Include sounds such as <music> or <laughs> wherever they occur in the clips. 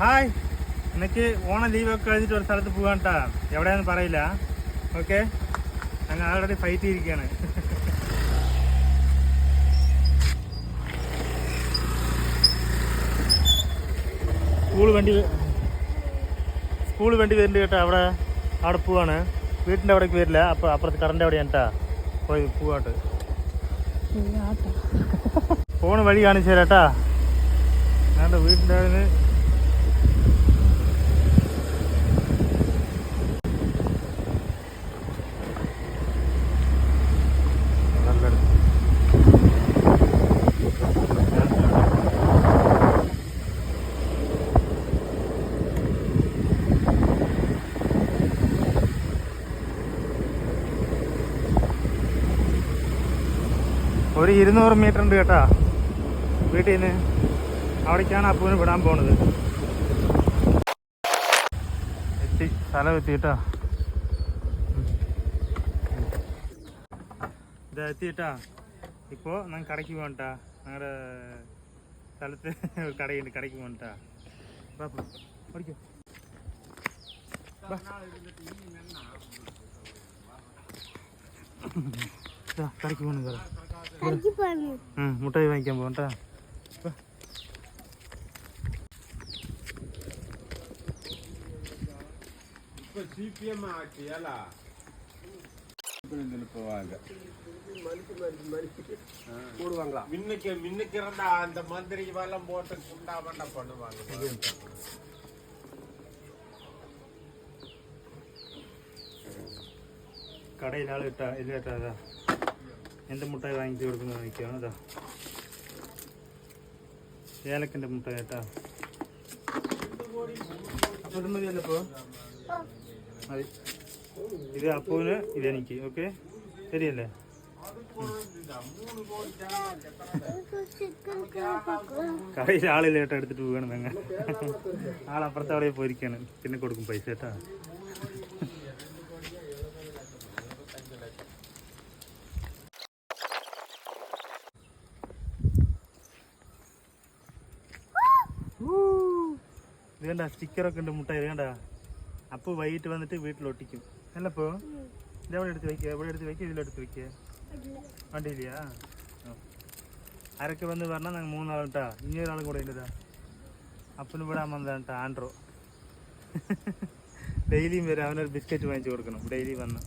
Hi. എനിക്ക് ഓണം ഒക്കെ കഴിഞ്ഞിട്ട് ഒരു സ്ഥലത്ത് പോകാൻ കേട്ടാ എവിടെയാന്ന് പറയില്ല. ഓക്കെ? ഞങ്ങൾ ആൾറെഡി ഫൈറ്റ് ചെയ്തിരിക്കുകയാണ്. സ്കൂൾ വണ്ടി സ്കൂൾ വണ്ടി വരുന്നുണ്ട് കേട്ടോ അവിടെ അവിടെ പോവാണ്. വീട്ടിന്റെ അവിടേക്ക് വരില്ല. അപ്പോൾ അപ്പുറത്ത് കറണ്ട് എവിടെയാണ് കേട്ടാ പോയി പോവാട്ട് ഫോണ് വഴി കാണിച്ചു തരാട്ടാ ഞാൻ വീട്ടിന്റെ അവിടെ ഒരു ഇരുന്നൂറ് മീറ്റർ ഉണ്ട് കേട്ടാ. വീട്ടിൽ നിന്ന് അവിടേക്കാണ് അപ്പൂന് വിടാൻ പോണത്. എത്തി സ്ഥലം എത്തി കേട്ടാ. ഇതാ എത്തി കേട്ടാ. ഇപ്പോൾ ഞങ്ങൾ കടയ്ക്ക് പോകണ്ടാ ഞങ്ങളുടെ സ്ഥലത്ത് ഒരു കടയുണ്ട് കടയ്ക്ക് പോകണ്ടാ ബാ പോ. ഓടിക്കോ. ബാ. ഇതാ, കടയ്ക്ക് പോകണം ம் முட்டாய் வாங்கிக்க போன்றா இப்போ சிபிஎம் ஆட்சியாலா போடுவாங்களா? மின்னுக்கு மின்னுக்கு அந்த மந்திரி எல்லாம் போட்டு குண்டா பண்ணுவாங்க. கடையினால இட்டா இல்லாட்டாதான் എന്ത് മുട്ടായി വാങ്ങിച്ചു കൊടുക്കുന്നത് നോക്കിയാണ്? അതാ ഏലക്കന്റെ മുട്ടായി കേട്ടാ. അപ്പോൾ ഇത് മതിയല്ലോ മതി. ഇത് അപ്പൂന് ഇതെനിക്ക് ഓക്കെ? ശരിയല്ലേ? കടയിൽ ആളില്ല കേട്ടോ എടുത്തിട്ട് പോവുകയാണ് ഞങ്ങൾ. ആളപ്പുറത്തെ അവിടെ പോയിരിക്കാണ് പിന്നെ കൊടുക്കും പൈസ കേട്ടാ. ഇത് കണ്ട സ്റ്റിക്കറൊക്കെ ഉണ്ട് മുട്ടായി ഇത് കണ്ട? അപ്പോൾ വൈകിട്ട് വന്നിട്ട് വീട്ടിൽ ഒട്ടിക്കും അല്ലപ്പോ ഇതെവിടെ എടുത്ത് വെക്കുക എവിടെ എടുത്ത് വെക്കുക ഇതിലെടുത്ത് വെക്കുക വണ്ടിയില്ലയാ. ആരൊക്കെ വന്ന് പറഞ്ഞാൽ ഞങ്ങൾ മൂന്നാളുണ്ടാ ഇനി ഒരാളും കൂടെ ഇല്ലതാ. അപ്പനും ഇവിടെ വന്നതാണ് കേട്ടോ ആൻഡ്രോ. <laughs> ഡെയിലിയും വരും. അവനൊരു ബിസ്ക്കറ്റ് വാങ്ങിച്ചു കൊടുക്കണം. ഡെയിലി വന്ന്.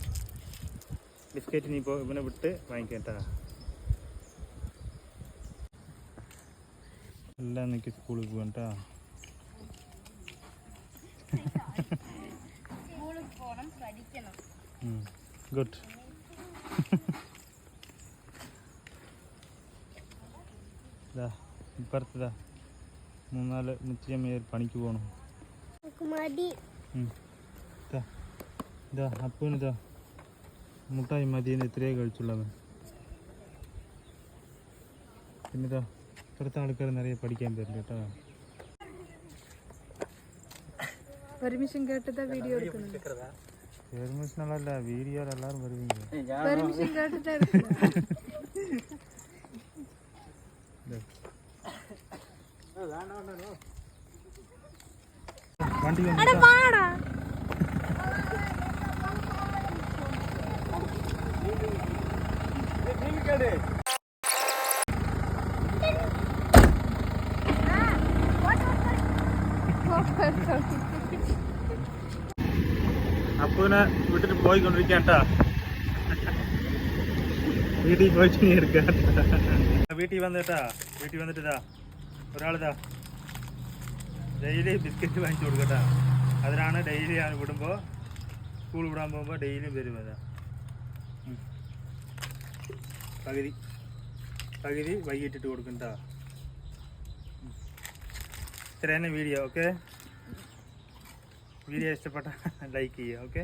ബിസ്ക്കറ്റ് നീ ഇപ്പോൾ ഇവനെ വിട്ട് വാങ്ങിക്കട്ടാ എല്ലാം എനിക്ക് സ്കൂളിൽ പോകാം കേട്ടോ സ്കൂളിൽ പോകണം പഠിക്കണം ഗുഡ് <laughs> ഇപ്പുറത്തതാ മൂന്നാൽ മുച്ചിയമ്മ പണിക്ക് പോകണം. ഇതാ അപ്പൂനിതാ മുട്ടായി മതിയെന്ന് ഇത്രയേ കഴിച്ചുള്ളവൻ. പിന്നെ ഇതാ ഇപ്പുറത്തെ ആൾക്കാർ നിറയെ പഠിക്കാൻ തരുന്നു കേട്ടോ. പെർമിഷൻ കേട്ടതാ വീഡിയോ பெர்மிஷன் இல்ல வீடியோல எல்லாரும் வருவீங்க. பெர்மிஷன் கேட்டுட்டே வண்டி <laughs> അപ്പൂനെ വീട്ടിൽ പോയി കൊണ്ടിരിക്കാട്ടാ വീട്ടിൽ പോയി എടുക്കാം. വീട്ടിൽ വന്നിട്ടാ വീട്ടിൽ വന്നിട്ടാ ഒരാളിതാ. ഡെയിലി ബിസ്ക്കറ്റ് വാങ്ങിച്ചു കൊടുക്കട്ടാ. അതിനാണ് ഡെയിലി ഞാൻ വിടുമ്പോൾ സ്കൂൾ വിടാൻ പോകുമ്പോൾ ഡെയിലി വരും അതാ. പകുതി. പകുതി വൈകിട്ടിട്ട് കൊടുക്കണ്ട. ഇത്രയെന്നെ വീഡിയോ ഓക്കെ വീഡിയോ ഇഷ്ടപ്പെട്ട <laughs> ലൈക്ക് ചെയ്യുക ഓക്കെ